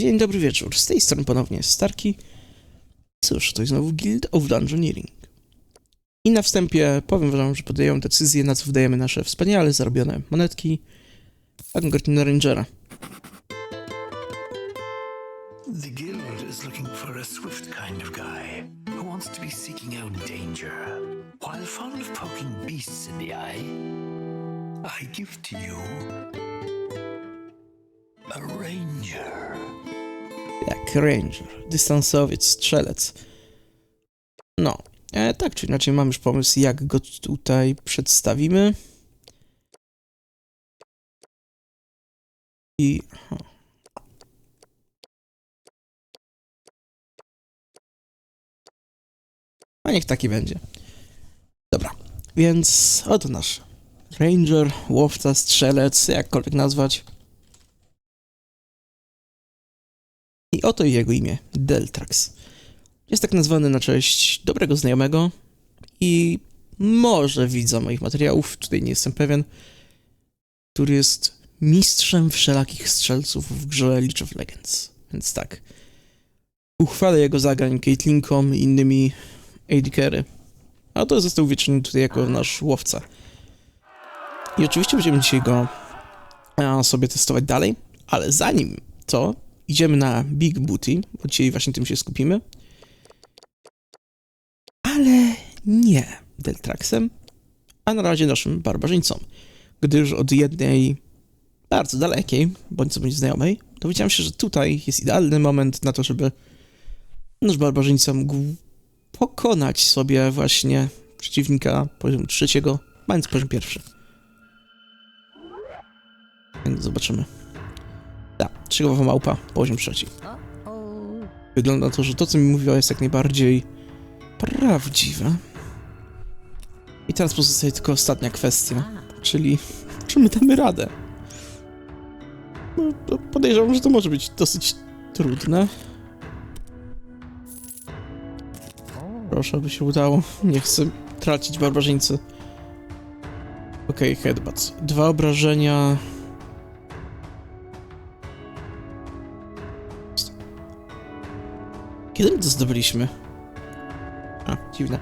Dzień dobry wieczór, z tej strony ponownie Starki. Cóż, to jest znowu Guild of Dungeoneering. I na wstępie powiem wam, że podejmę decyzję, na co wydajemy nasze wspaniale zarobione monetki. Vanguard na Rangera. The guild is looking for a swift kind of guy who wants to be seeking out danger, while fond of poking beasts in the eye. I give to you a ranger. Jak Ranger, dystansowiec, strzelec. No, e, tak czy inaczej mam już pomysł, jak go tutaj przedstawimy. I... A niech taki będzie. Dobra, więc oto nasz Ranger, łowca, strzelec, jakkolwiek nazwać. I oto jego imię, Deltrax. Jest tak nazwany na cześć dobrego znajomego i może widza moich materiałów, tutaj nie jestem pewien, który jest mistrzem wszelakich strzelców w grze League of Legends. Więc tak, uchwalę jego zagrań Caitlinkom i innymi AD Carry. A to został uwieczniony tutaj jako nasz łowca. I oczywiście będziemy dzisiaj go e, sobie testować dalej, ale zanim to, idziemy na Big Booty, bo dzisiaj właśnie tym się skupimy. Ale nie Deltraxem, a na razie naszym barbarzyńcą, gdyż od jednej bardzo dalekiej, bądź co bądź znajomej, dowiedziałem się, że tutaj jest idealny moment na to, żeby nasz barbarzyńca mógł pokonać sobie właśnie przeciwnika poziomu trzeciego, mając poziom pierwszy. Więc zobaczymy. Tak, trzygowa małpa, poziom trzeci. Wygląda na to, że to, co mi mówiła, jest jak najbardziej prawdziwe. I teraz pozostaje tylko ostatnia kwestia, czyli czy my damy radę? No, podejrzewam, że to może być dosyć trudne. Proszę, aby się udało. Nie chcę tracić barbarzyńcy. Okej, okay, headbutt. Dwa obrażenia. Kiedy my to zdobyliśmy? A, dziwne.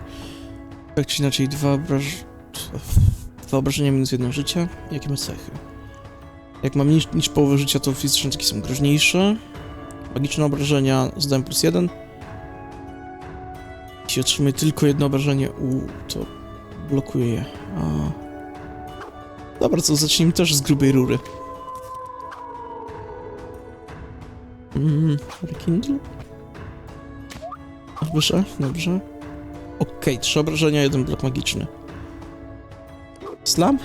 Tak czy inaczej, dwa obraż... Dwa obrażenia minus jedno życie. Jakie ma cechy? Jak mam niż, niż połowę życia, to fizyczne ataki są groźniejsze. Magiczne obrażenia zdają plus jeden. Jeśli otrzymuję tylko jedno obrażenie, u, to blokuje je. A... Dobra, to zacznijmy też z grubej rury. Mm, rekindle? Dobrze, dobrze. Okej, trzy obrażenia, jeden blok magiczny. Slam?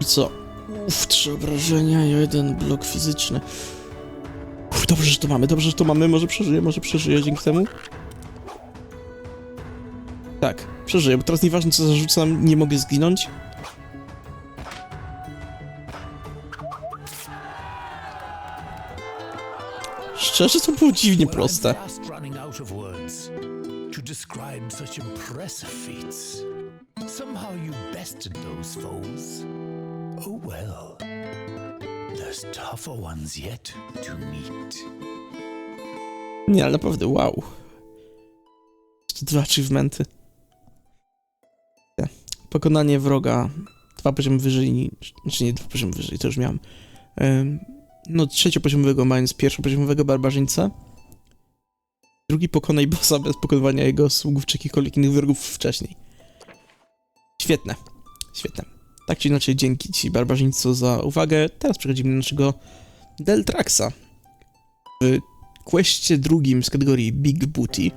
I co? Uff, trzy obrażenia, jeden blok fizyczny. Uff, dobrze, że to mamy, dobrze, że to mamy. Może przeżyję, może przeżyję dzięki temu. Tak, przeżyję, bo teraz nieważne co zarzucam, nie mogę zginąć. Szczerze, to było dziwnie proste. Somehow you bested those foes. Oh well. There's tougher ones yet to meet. Nie, ale naprawdę, wow. Jeszcze dwa achievementy. Nie. Pokonanie wroga dwa poziomy wyżej, ni- znaczy nie dwa poziomy wyżej, to już miałem. Ym, no trzeciopoziomowego mając pierwszopoziomowego barbarzyńcę. Drugi pokonaj bossa bez pokonywania jego sługów czy jakichkolwiek innych wrogów wcześniej. Świetne, świetne. Tak czy inaczej, dzięki ci barbarzyńcu za uwagę. Teraz przechodzimy do naszego Deltraxa. W questie drugim z kategorii Big Booty.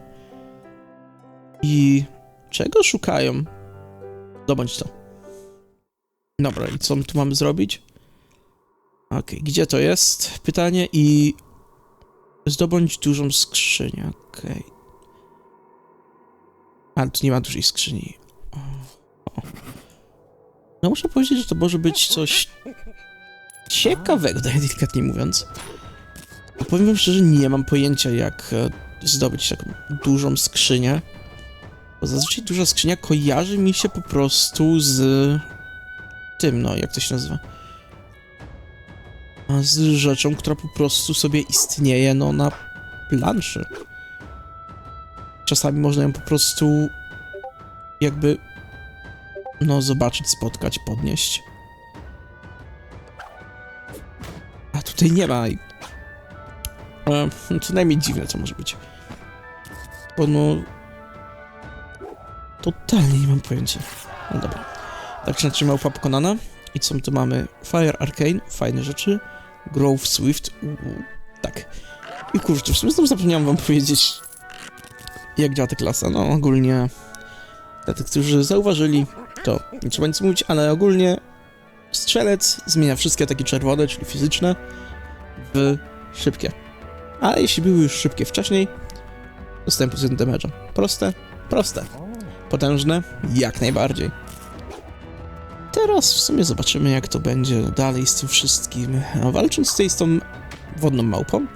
I czego szukają? Zdobądź to. Dobra, i co my tu mamy zrobić? Okej, gdzie to jest? Pytanie i... Zdobądź dużą skrzynię, okej. Ale tu nie ma dużej skrzyni. No muszę powiedzieć, że to może być coś ciekawego, delikatnie mówiąc. Bo Powiem wam szczerze, nie mam pojęcia jak e, zdobyć taką dużą skrzynię. Bo zazwyczaj duża skrzynia kojarzy mi się po prostu z tym, no, jak to się nazywa? Z rzeczą, która po prostu sobie istnieje, no, na planszy. Czasami można ją po prostu jakby, no, zobaczyć, spotkać, podnieść. A tutaj nie ma. E, co najmniej dziwne, co może być. Bo no... Totalnie nie mam pojęcia. No dobra. Tak czy inaczej małpa pokonana. I co my tu mamy? Fire Arcane, fajne rzeczy. Grove Swift, uuu, tak. I kurczę, w sumie znowu zapomniałem wam powiedzieć, jak działa ta klasa. No ogólnie, dla tych, którzy zauważyli, to nie trzeba nic mówić, ale ogólnie strzelec zmienia wszystkie ataki czerwone, czyli fizyczne, w szybkie. A jeśli były już szybkie wcześniej, dostają jeden damage'a. Proste? Proste. Potężne? Jak najbardziej. Teraz w sumie zobaczymy, jak to będzie dalej z tym wszystkim. A walcząc tutaj z tą wodną małpą,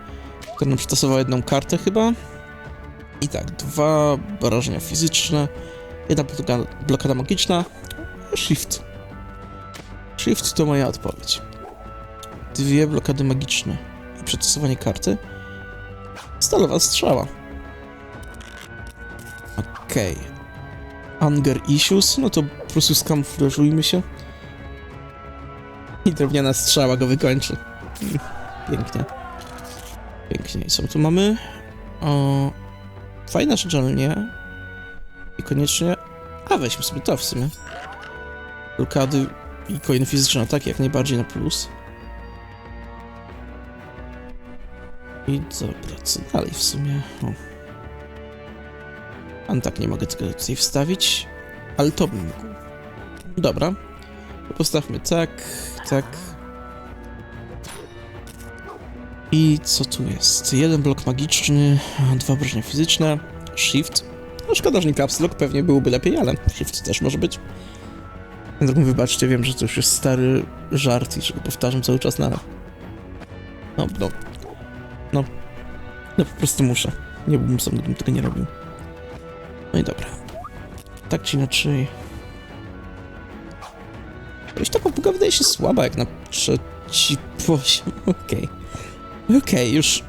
która nam przetestowała jedną kartę chyba. I tak, dwa obrażenia fizyczne, jedna blokada, blokada magiczna, shift. Shift to moja odpowiedź. Dwie blokady magiczne i przetestowanie karty. Stalowa strzała. Okej. Anger issues, no to prostu skamuflażujmy się. I drewniana strzała go wykończy. Pięknie. Pięknie. I co tu mamy? O, fajna rzecz, ale nie. I koniecznie... A, weźmy sobie to w sumie. Blokady i kolejne fizyczne ataki jak najbardziej na plus. I dobra, co dalej w sumie? O. A tak nie mogę tego tutaj wstawić, ale to bym mógł. Dobra. Postawmy tak, tak. I co tu jest? Jeden blok magiczny, dwa obrażenia fizyczne, shift. No szkoda, że nie caps lock, pewnie byłoby lepiej, ale shift też może być. Drogą wybaczcie, wiem, że to już jest stary żart i że go powtarzam cały czas na... No, no, no, no po prostu muszę. Nie byłbym sam, gdybym tego nie robił. No i dobra. Tak czy inaczej... wydaje się słaba jak na trzeci poziom. Okej. Okej, już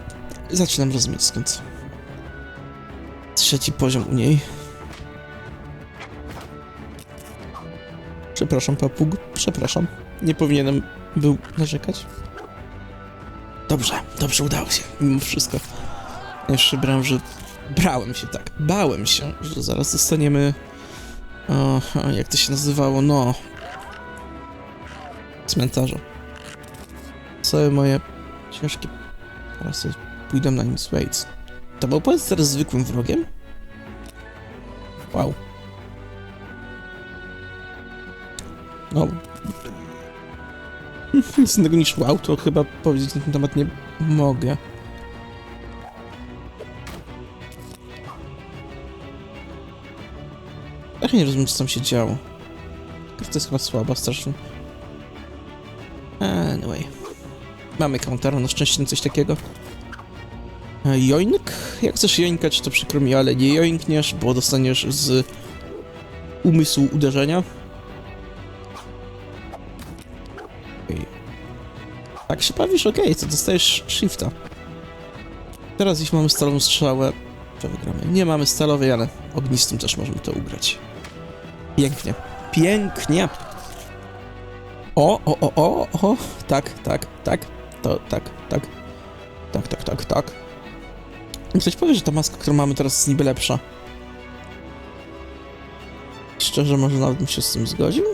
zaczynam rozumieć skąd. Trzeci poziom u niej. Przepraszam, papug. Przepraszam. Nie powinienem był narzekać. Dobrze, dobrze, udało się. Mimo wszystko. Jeszcze brałem, że... Brałem się, tak. Bałem się, że zaraz dostaniemy... O, jak to się nazywało? No... Cmentarza. Całe moje ciężkie prasy pójdą na nim Waits. To był powiedz teraz zwykłym wrogiem? Wow. No. Nic innego niż wow, to chyba powiedzieć na ten temat nie mogę. Ja nie rozumiem, co tam się działo. To jest chyba słaba, strasznie. Anyway. Mamy counter, na szczęście coś takiego. E, Joink? Jak chcesz joinkać, to przykro mi, ale nie joinkniesz, bo dostaniesz z umysłu uderzenia. Okej. Tak się bawisz? Okej, to dostajesz shifta. Teraz jeśli mamy stalową strzałę, to wygramy. Nie mamy stalowej, ale ognistym też możemy to ugrać. Pięknie. Pięknie! O, o, o, o, o, tak, tak, tak, to, tak, tak, tak, tak, tak, tak. Ktoś powie, że ta maska, którą mamy teraz jest niby lepsza. Szczerze, może nawet bym się z tym zgodził?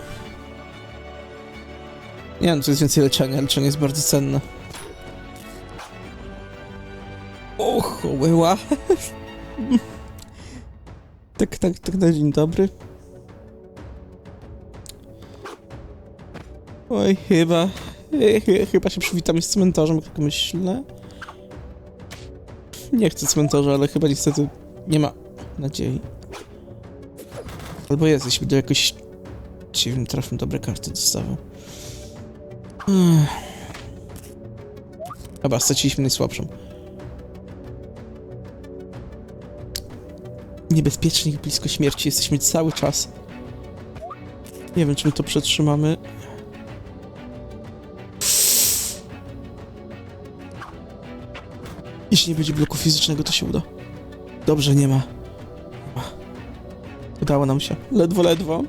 Nie wiem, to jest więcej leczenia, leczenie jest bardzo cenne. Och, łyła. tak, tak, tak na dzień dobry. Oj, chyba... ch- Chyba się przywitamy z cmentarzem, jak myślę. Nie chcę cmentarza, ale chyba niestety nie ma nadziei. Albo jest, jeśli do jakoś... Dziwnym trafem dobre karty dostawał. Dobra, straciliśmy najsłabszą. Niebezpiecznie blisko śmierci jesteśmy cały czas. Nie wiem, czy my to przetrzymamy. Jeśli nie będzie bloku fizycznego, to się uda. Dobrze, nie ma. Udało nam się. Ledwo, ledwo.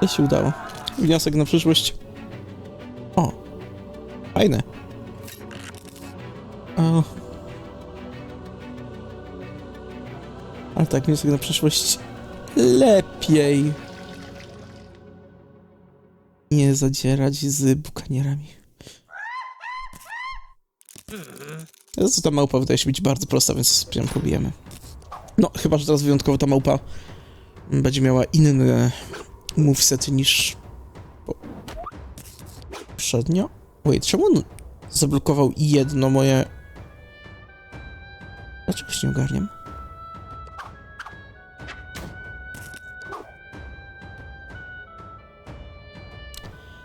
Ale się udało. Wniosek na przyszłość. O. Fajne. O. Ale tak, wniosek na przyszłość. Lepiej. Nie zadzierać z bukanierami. Co ta małpa wydaje się być bardzo prosta, więc ją pobijemy. No, chyba, że teraz wyjątkowo ta małpa będzie miała inny moveset niż poprzednio. Wait, czemu on zablokował jedno moje... Dlaczego się nie ogarniam?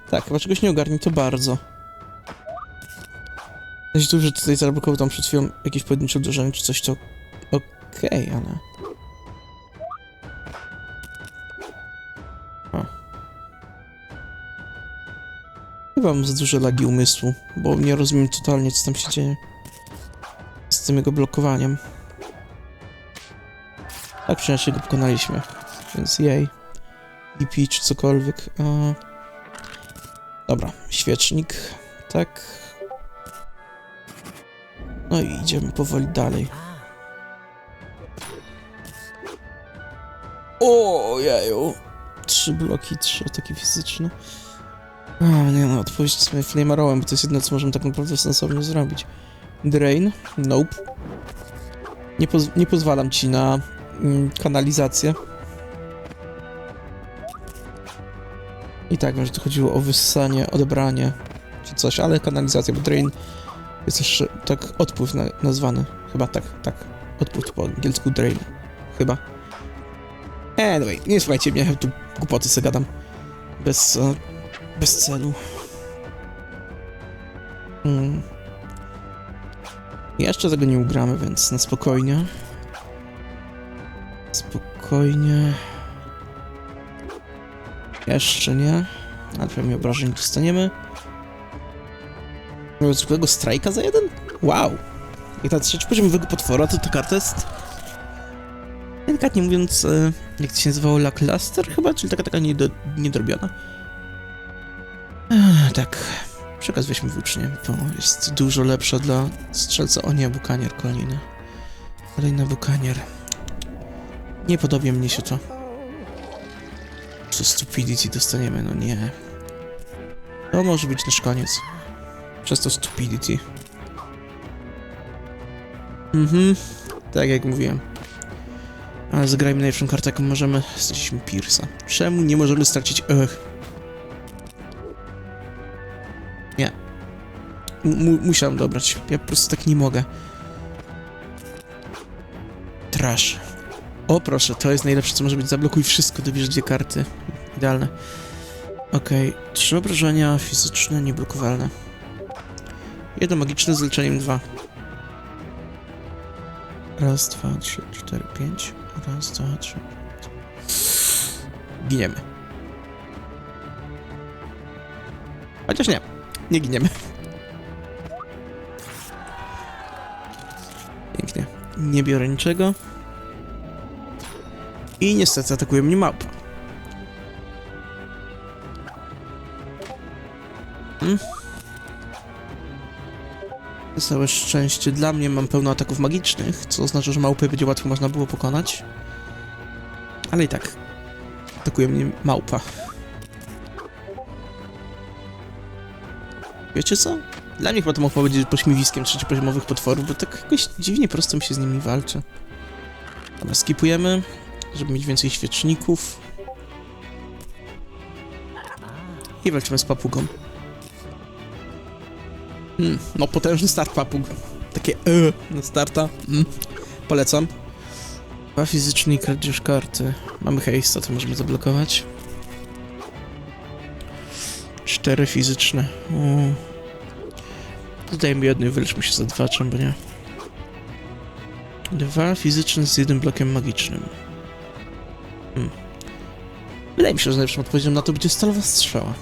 Tak, chyba czegoś nie ogarni to bardzo. Tu, że tutaj zablokował tam przed chwilą jakieś pojedyncze uderzenie czy coś, to okej, ale... O. Chyba mam za duże lagi umysłu, bo nie rozumiem totalnie, co tam się dzieje. Z tym jego blokowaniem. Tak przynajmniej go pokonaliśmy, więc jej. EP czy cokolwiek. E... Dobra, świecznik, tak. No i idziemy powoli dalej. O, jeju. Trzy bloki, trzy ataki fizyczne. O, nie no, odpowiedź sobie flamerowałem, bo to jest jedno, co możemy tak naprawdę sensownie zrobić. Drain? Nope. Nie, poz nie pozwalam ci na mm, kanalizację. I tak, będzie tu chodziło o wyssanie, odebranie, czy coś, ale kanalizacja, bo drain jest jeszcze tak odpływ na, nazwany. Chyba tak, tak. Odpływ po angielsku drain. Chyba. Anyway, nie słuchajcie mnie, tu głupoty se gadam. Bez, e, bez celu. Hmm. Jeszcze tego nie ugramy, więc na spokojnie. Spokojnie. Jeszcze nie. Ale pewnie obrażeń dostaniemy. Miał zwykłego strajka za jeden? Wow! Jak na trzeci poziomowego potwora, to ta karta jest... Delikatnie mówiąc, e, jak to się nazywało, lackluster chyba? Czyli taka, taka niedo, niedrobiona. Ech, tak. Przekaz weźmy włócznie, to jest dużo lepsza dla strzelca. O nie, bukanier kolejny. Kolejny bukanier. Nie podoba mnie się to. Co stupidity dostaniemy, no nie. To może być nasz koniec. Przez to stupidity. Mhm, tak jak mówiłem. Ale zagrajmy najlepszą kartę, jaką możemy. Straciliśmy Pierce'a. Czemu nie możemy stracić... Ech. Nie. M musiałem dobrać. Ja po prostu tak nie mogę. Trash. O proszę, to jest najlepsze, co może być. Zablokuj wszystko, dobierz dwie karty. Idealne. Okej, okay. trzy obrażenia fizyczne, nieblokowalne. Jedno magiczne z leczeniem dwa. Raz, dwa, trzy, cztery, pięć. Raz, dwa, trzy. Giniemy. Chociaż nie. Nie giniemy. Pięknie. Nie biorę niczego. I niestety atakuje mnie małpa. Całe szczęście dla mnie mam pełno ataków magicznych, co oznacza, że małpy będzie łatwo można było pokonać. Ale i tak. Atakuje mnie małpa. Wiecie co? Dla mnie chyba to małpa będzie pośmiewiskiem trzeciopoziomowych potworów, bo tak jakoś dziwnie prosto mi się z nimi walczy. Dobra, skipujemy, żeby mieć więcej świeczników. I walczymy z papugą. Mm, no potężny start papug. Takie e na starta. Mm, polecam. Dwa fizyczne i kradzież karty. Mamy haste, to możemy zablokować. Cztery fizyczne. O. Dodajmy jedno i wyleczmy się za dwa, czemu nie? Dwa fizyczne z jednym blokiem magicznym. Hmm. Wydaje mi się, że najlepszą odpowiedzią na to będzie stalowa strzała.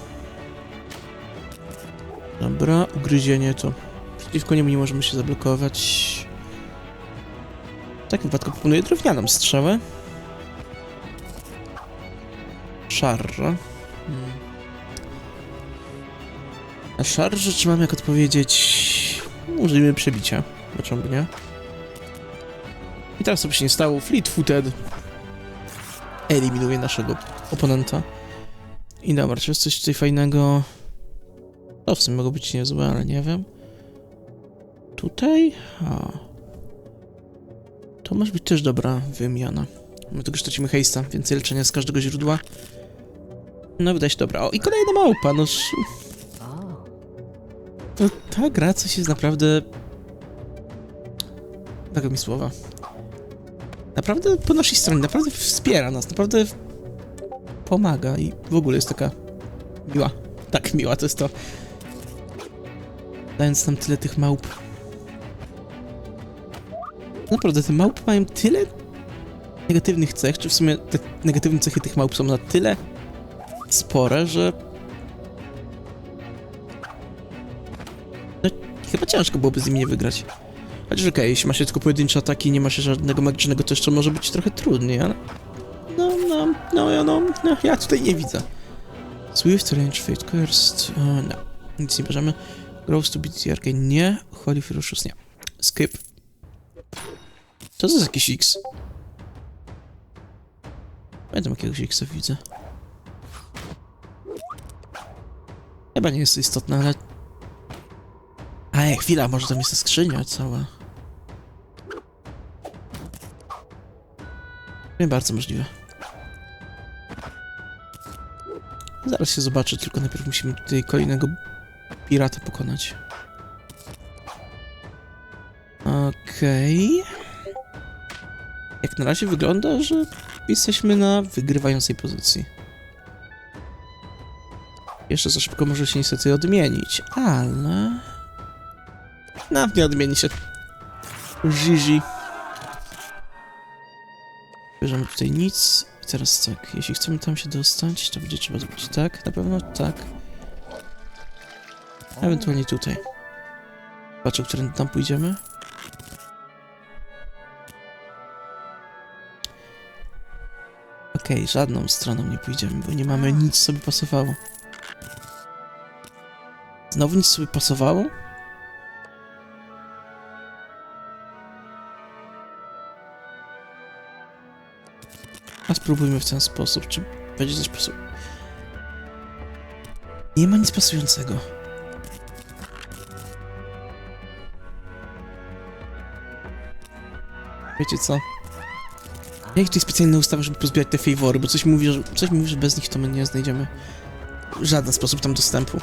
Dobra, ugryzienie to... Przeciwko niemu nie możemy się zablokować. takim wypadku proponuję drewnianą strzałę. Szarża. Hmm. Na szarży czy mam jak odpowiedzieć... Użyjmy przebicia. Dlaczego nie? I teraz by się nie stało? Fleet-footed eliminuje naszego oponenta. I dobra, czy jest coś tutaj fajnego? To w sumie mogło być niezłe, ale nie wiem. Tutaj? A. To może być też dobra wymiana. My tylko stracimy hejsta, więcej leczenia z każdego źródła. No wydaje się dobra. O, i kolejna małpa, no... To ta gra coś jest naprawdę... Tego mi słowa. Naprawdę po naszej stronie, naprawdę wspiera nas, naprawdę pomaga i w ogóle jest taka miła. Tak, miła to jest to. Dając nam tyle tych małp. Naprawdę, te małpy mają tyle negatywnych cech, czy w sumie te negatywne cechy tych małp są na tyle spore, że no, chyba ciężko byłoby z nimi nie wygrać. Chociaż okej, jeśli ma się tylko pojedyncze ataki i nie ma się żadnego magicznego, to jeszcze może być trochę trudniej, ale... No, no, no, no, no, ja tutaj nie widzę. Swift, Range, Fate, Cursed, o, no, nic nie bierzemy. Grows to beat the Arcane, nie. Holy Ferocious, nie. Skip. To jest jakiś X. Pamiętam jakiegoś X widzę. Chyba nie jest to istotne, ale... Ej, chwila, może tam jest ta skrzynia cała. Nie bardzo możliwe. Zaraz się zobaczę, tylko najpierw musimy tutaj kolejnego pirata pokonać. Okej. Jak na razie wygląda, że jesteśmy na wygrywającej pozycji. Jeszcze za szybko może się niestety odmienić, ale... No, nie odmieni się. Gigi. Bierzemy tutaj nic. I teraz tak, jeśli chcemy tam się dostać, to będzie trzeba zrobić tak, na pewno tak. Ewentualnie tutaj. Patrzę, którym tam pójdziemy. Okej, żadną stroną nie pójdziemy, bo nie mamy nic, co by pasowało. Znowu nic sobie pasowało? A spróbujmy w ten sposób, czy będzie coś pasu... Nie ma nic pasującego. Wiecie co? Ja ich tutaj specjalnie ustawiam, żeby pozbierać te favory, bo coś mówi, że, coś mówi, że bez nich to my nie znajdziemy w żaden sposób tam dostępu.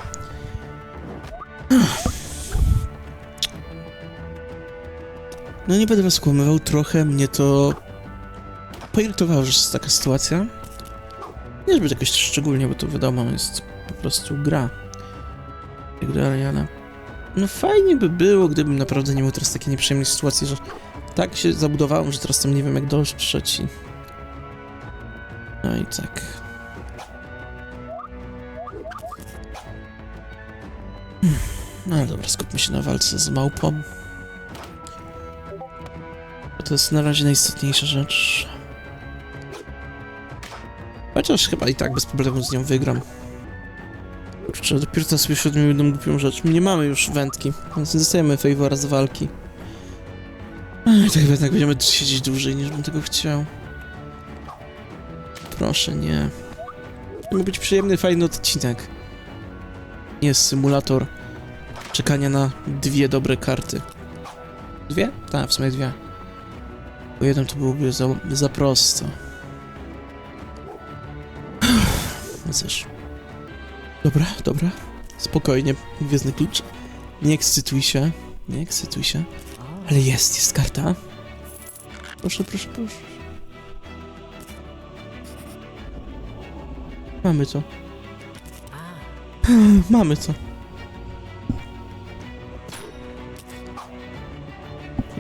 No nie będę was skłamywał, trochę mnie to poirytowało, że jest taka sytuacja. Nie żeby jakoś szczególnie, bo to wiadomo, jest po prostu gra. I tak ale... No fajnie by było, gdybym naprawdę nie miał teraz takiej nieprzyjemnej sytuacji, że tak się zabudowałem, że teraz tam nie wiem jak dotrzeć i... No i tak. No ale dobra, skupmy się na walce z małpą. Bo to jest na razie najistotniejsza rzecz. Chociaż chyba i tak bez problemu z nią wygram. Kurczę, dopiero teraz sobie świadomie jedną głupią rzecz. Nie mamy już wędki, więc nie dostajemy favora z walki. To chyba jednak będziemy siedzieć dłużej niż bym tego chciał. Proszę, nie. To być przyjemny, fajny odcinek. Nie symulator czekania na dwie dobre karty. Dwie? Tak, w sumie dwie. Bo jedną to byłoby za, za prosto. No. Dobra, dobra. Spokojnie, gwiezdny klucz. Nie ekscytuj się. Nie ekscytuj się. Ale jest, jest karta. Proszę, proszę, proszę. Mamy to. Mamy. Co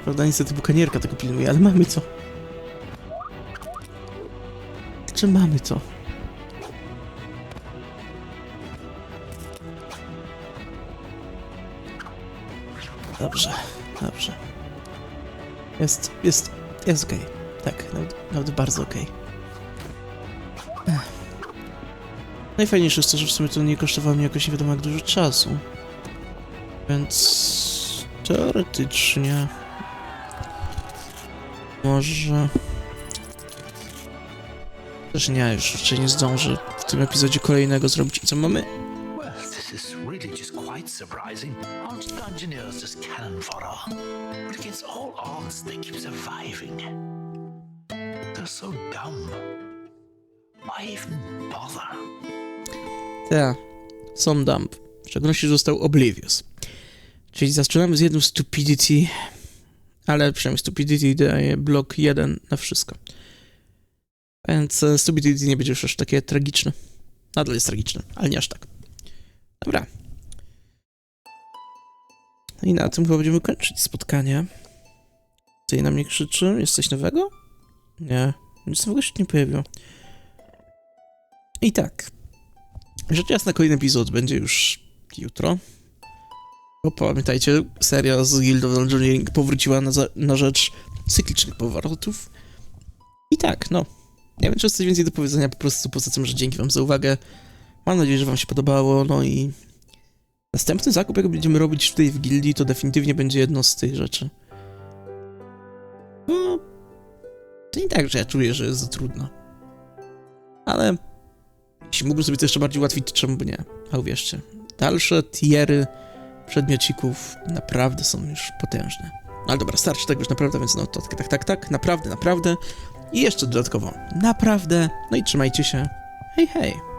Prawda, niestety bukanierka tego pilnuje, ale mamy to. Czy mamy to? Dobrze, dobrze. Jest, jest jest okej. Tak, nawet, nawet bardzo okej. Ech. Najfajniejsze jest to, że w sumie to nie kosztowało mnie jakoś nie wiadomo jak dużo czasu. Więc teoretycznie może też nie, już raczej nie zdążę w tym epizodzie kolejnego zrobić. I co mamy? Surprising. Engineers just cannon fodder? But against all odds, they keep surviving. They're so dumb. Why even bother? Są dump. W szczególności został Oblivious. Czyli zaczynamy z jednym Stupidity, ale przynajmniej Stupidity daje blok 1 na wszystko. Więc e, Stupidity nie będzie już aż takie tragiczne. Nadal jest tragiczne, ale nie aż tak. Dobra. No i na tym chyba będziemy kończyć spotkanie. Tutaj na mnie krzyczy. Jest coś nowego? Nie. Nic nowego się nie pojawiło. I tak. Rzecz jasna, kolejny epizod będzie już jutro. Bo pamiętajcie, seria z Guild of Engineering powróciła na, na rzecz cyklicznych powrotów. I tak, no. Nie wiem, czy jest coś więcej do powiedzenia, po prostu poza tym, że dzięki wam za uwagę. Mam nadzieję, że wam się podobało, no i... Następny zakup, jak będziemy robić tutaj w gildii, to definitywnie będzie jedno z tych rzeczy. No... To nie tak, że ja czuję, że jest za trudno. Ale... Jeśli mógłbym sobie to jeszcze bardziej ułatwić, czemu by nie? A uwierzcie, dalsze tiery przedmiocików naprawdę są już potężne. No Ale dobra, starczy tego już naprawdę, więc no to tak, tak, tak, tak, naprawdę, naprawdę. I jeszcze dodatkowo, naprawdę. No i trzymajcie się. Hej, hej.